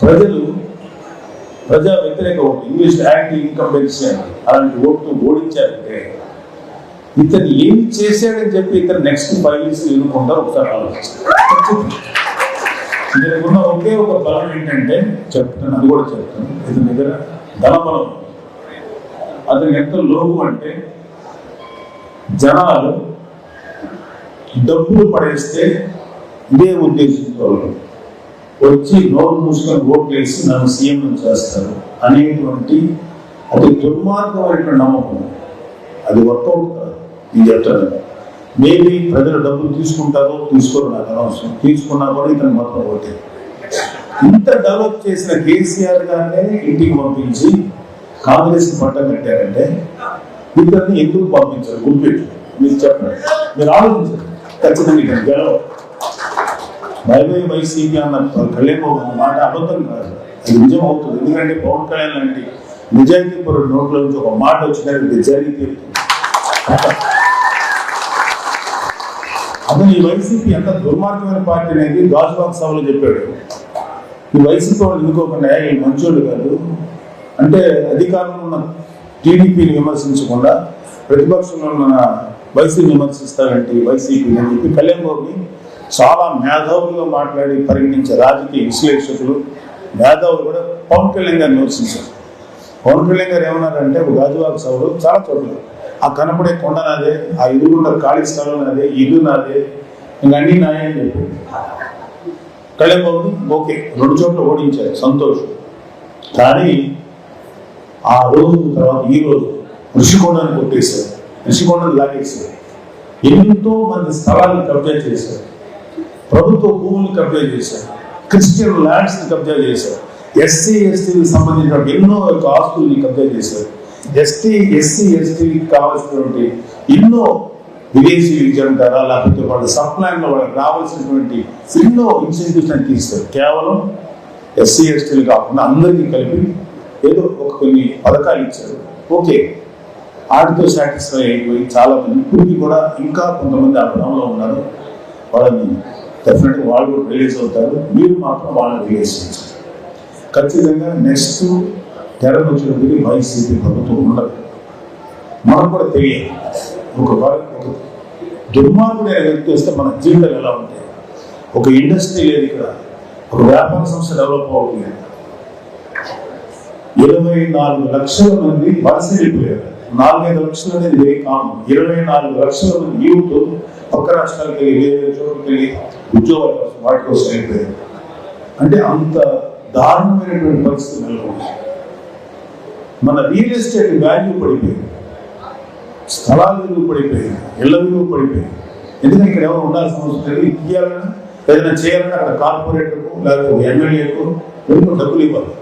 ప్రజలు ప్రజా వ్యతిరేక ఓటు ఇంగ్లీష్ యాంటీ ఇన్కంపెన్సీ అని అలాంటి ఓట్లు ఓడించారంటే ఇతను ఏం చేశాడని చెప్పి ఇతను నెక్స్ట్ ఫైవ్ ఇయర్స్ ఎన్నుకుంటారు ఒకసారి ఆలోచించారు ఒకే ఒక బలం ఏంటంటే చెప్తాను అది కూడా చెప్తాను ఇతని దగ్గర ధనబలం అతను ఎంత లోపు అంటే జనాలు డబ్బులు పడేస్తే ఇదే ఉద్దేశించుకోవాలి వచ్చి నోరు మూసుకొని ఓట్లు వేసి నన్ను సీఎం చేస్తారు అనేటువంటి అది దుర్మార్గమైనటువంటి నమ్మకం. అది వర్కౌట్ కాదు. ఇది చెప్తాను మేబీ ప్రజలు డబ్బులు తీసుకుంటారో తీసుకోరు నాకు అనవసరం. తీసుకున్నా కూడా ఇతను మొత్తం ఓటే. ఇంత డెవలప్ చేసిన కేసీఆర్ గారినే ఇంటికి పంపించి కాంగ్రెస్ పట్టం కట్టారంటే ఇద్దరిని ఎందుకు పంపించారు? గుర్తుపెట్టు మీరు చెప్పండి. మీరు ఆలోచించండి. ఖచ్చితంగా ఇతను గెలవ బైబై వైసీపీ అన్న కళ్యాణ్ బాబు అన్న మాట అబద్ధం కాదు. అది నిజం అవుతుంది ఎందుకంటే పవన్ కళ్యాణ్ లాంటి నిజాయితీ పరుడు నోట్లో నుంచి ఒక మాట వచ్చిందని నిజాయితీ తీరుతుంది అతను ఈ వైసీపీ ఎంత దుర్మార్గమైన పార్టీ అనేది గాజుబాగ్ సభలో చెప్పాడు. ఈ వైసీపీ వాళ్ళు ఎందుకోకుండా ఈ మంచోళ్ళు కాదు. అంటే అధికారంలో ఉన్న టీడీపీని విమర్శించకుండా ప్రతిపక్షంలో ఉన్న వైసీపీ విమర్శిస్తారంటే వైసీపీ అని చెప్పి కళ్యాణ్ బాబుని చాలా మేధావులుగా మాట్లాడి పరిగణించే రాజకీయ విశ్లేషకులు మేధావులు కూడా పవన్ కళ్యాణ్ గారిని విమర్శించారు. పవన్ కళ్యాణ్ గారు ఏమన్నారంటే గాజువాక చాలా చోట్ల. ఆ కనపడే కొండ నాదే ఆ ఎదురుగుండ ఖాళీ స్థలం నాదే ఇల్లు నాదే ఇంకా అన్ని నాయని అని చెప్పి. కళ్యాణ్ బాబుని ఓకే రెండు చోట్ల ఓడించారు సంతోషం. కానీ ఆ రోజు తర్వాత ఈ రోజు ఋషికొండను కొట్టేశారు ఋషికొండను లాగేశారు. ఎంతో మంది స్థలాలను కబ్జా చేశారు. ప్రభుత్వ భూములు కబ్జా చేశారు. క్రిస్టియన్ ల్యాండ్స్ని కబ్జా చేశారు. ఎస్సీ ఎస్టీకి సంబంధించిన ఎన్నో యొక్క ఆస్తుల్ని కబ్జా చేశారు. ఎస్టీ ఎస్సీ ఎస్టీకి కావాల్సినటువంటి ఎన్నో విదేశీ విద్య అంటారా లేకపోతే వాళ్ళ సప్లైన్లో వాళ్ళకి రావాల్సినటువంటి ఎన్నో ఇన్సెంటివ్స్ అని తీస్తారు కేవలం ఎస్సీ ఎస్టీలు కాకుండా అందరికీ కలిపి ఏదో ఒక కొన్ని పథకాలు ఇచ్చారు. ఓకే వాటితో సాటిస్ఫై అయిపోయి చాలా మంది ఇప్పటికీ కూడా ఇంకా కొంతమంది ఆ భ్రమలో ఉన్నారు. వాళ్ళని డెఫినెట్గా వాళ్ళు కూడా రిలీజ్ అవుతారు. మీరు మాత్రం వాళ్ళని రిలీజ్ చేస్తారు. ఖచ్చితంగా నెక్స్ట్ తెర వచ్చినప్పటికీ వైసీపీ ప్రభుత్వం ఉండదు. మనం కూడా తెలియదు. ఒక వా- ఒక దుర్మార్గుడైన వ్యక్తి వస్తే మన జీవితాలు ఎలా ఉంటాయి? ఒక ఇండస్ట్రీ లేదు ఇక్కడ. ఒక వ్యాపార సంస్థ డెవలప్ అవుతుంది. ఇరవై నాలుగు లక్షల మంది వలస వెళ్ళిపోయారు. నాలుగైదు లక్షలు అనేది వెరీ కామన్. ఇరవై నాలుగు లక్షల మంది యూత్ పక్క రాష్ట్రాలకు వెళ్ళి వేరే చోటుకి వెళ్ళి ఉద్యోగాల కోసం వాటి కోసం వెళ్ళిపోయారు అంటే అంత దారుణమైనటువంటి పరిస్థితి నెలకొంది. మన రియల్ ఎస్టేట్ వాల్యూ పడిపోయింది. స్థలాల విలువ పడిపోయింది. ఇళ్ళ విలువ పడిపోయింది. ఎందుకంటే ఇక్కడ ఎవరు ఉండాల్సిన అవసరం లేదు. ఇది ఏదైనా చేయాలన్నా అక్కడ కార్పొరేటర్కు లేకపోతే ఎమ్మెల్యేకు ఎన్నో డబ్బులు ఇవ్వాలి.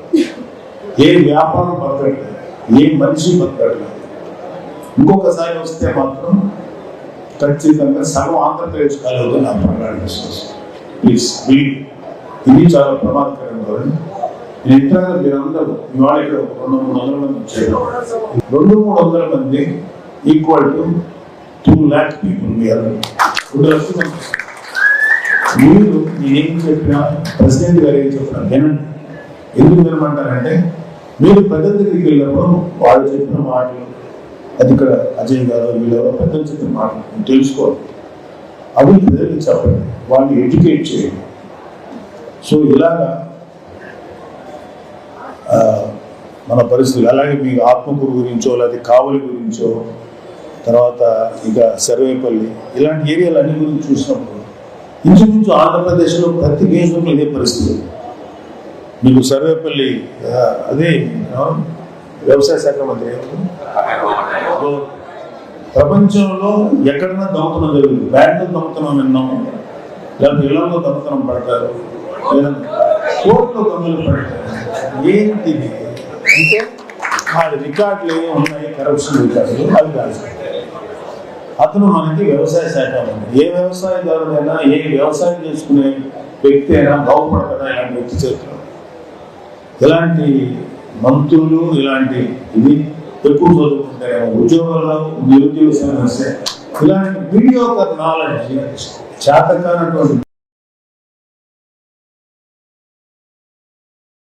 ఏ వ్యాపారం బతకట్లేదు ఏ మనిషి బతకట్లేదు ఇంకొకసారి వస్తే మాత్రం ఖచ్చితంగా సర్వ ఆంధ్రప్రదేశ్ కాలేదు నా ప్రమాణ విశ్వాసం ప్లీజ్ బిలీవ్ ఇది చాలా ప్రమాదకరంగా ఉంది నేను ఇంతగా మీరందరూ ఇవాళ ఇక్కడ రెండు మూడు వందల మంది వచ్చారు. రెండు మూడు వందల మంది equal to two lakh people మీ అందరూ. రెండు లక్షల మంది. మీరు నేనేం చెప్పినా ప్రెసిడెంట్ గారు ఏం చెప్పినా వినండి. ఎందుకు వినమంటారంటే మీరు ప్రజల దగ్గరికి వెళ్ళినప్పుడు వాళ్ళు చెప్పిన మాటలు అది ఇక్కడ అజయ్ గారు వీళ్ళెవరో పెద్ద చెప్పిన మాట్లాడుతుంది తెలుసుకోవాలి. అవి ప్రజలకు చెప్పండి. వాళ్ళని ఎడ్యుకేట్ చేయండి. సో ఇలాగా మన పరిస్థితులు అలాగే మీకు ఆత్మకూరు గురించో లేదా కావలి గురించో తర్వాత ఇక సర్వేపల్లి ఇలాంటి ఏరియాలు అన్ని గురించి చూసినప్పుడు ఇంచుమించు ఆంధ్రప్రదేశ్లో ప్రతి నియోజకవర్గంలో ఇదే పరిస్థితి. మీకు సర్వేపల్లి అదే వ్యవసాయ శాఖ మంత్రి? ప్రపంచంలో ఎక్కడైనా దొంగతనం జరుగుతుంది బ్యాంకులు దొంగతనం విన్నాము లేకపోతే ఇళ్ళలో దొంగతనం పడతారు. లేదా కోర్టులో దొంగలు పడతారు. ఏంటిది? అంటే ఆ రికార్డులు ఏమో ఉన్నాయి? కరప్షన్ రికార్డులు? అవి కాదు. అతను మనకి వ్యవసాయ శాఖ ఏ వ్యవసాయదారుడైనా ఏ వ్యవసాయం చేసుకునే వ్యక్తి అయినా బాగుపడతాడా? ఇలాంటి వ్యక్తి చేతులు. ఇలాంటి మంత్రులు ఇలాంటి ఇది ఎక్కువ చదువుకుంటే ఉద్యోగాల్లో నిరుద్యోగ సమస్య ఇలాంటి మీడియా నాలెడ్జ్ చేతకానటువంటి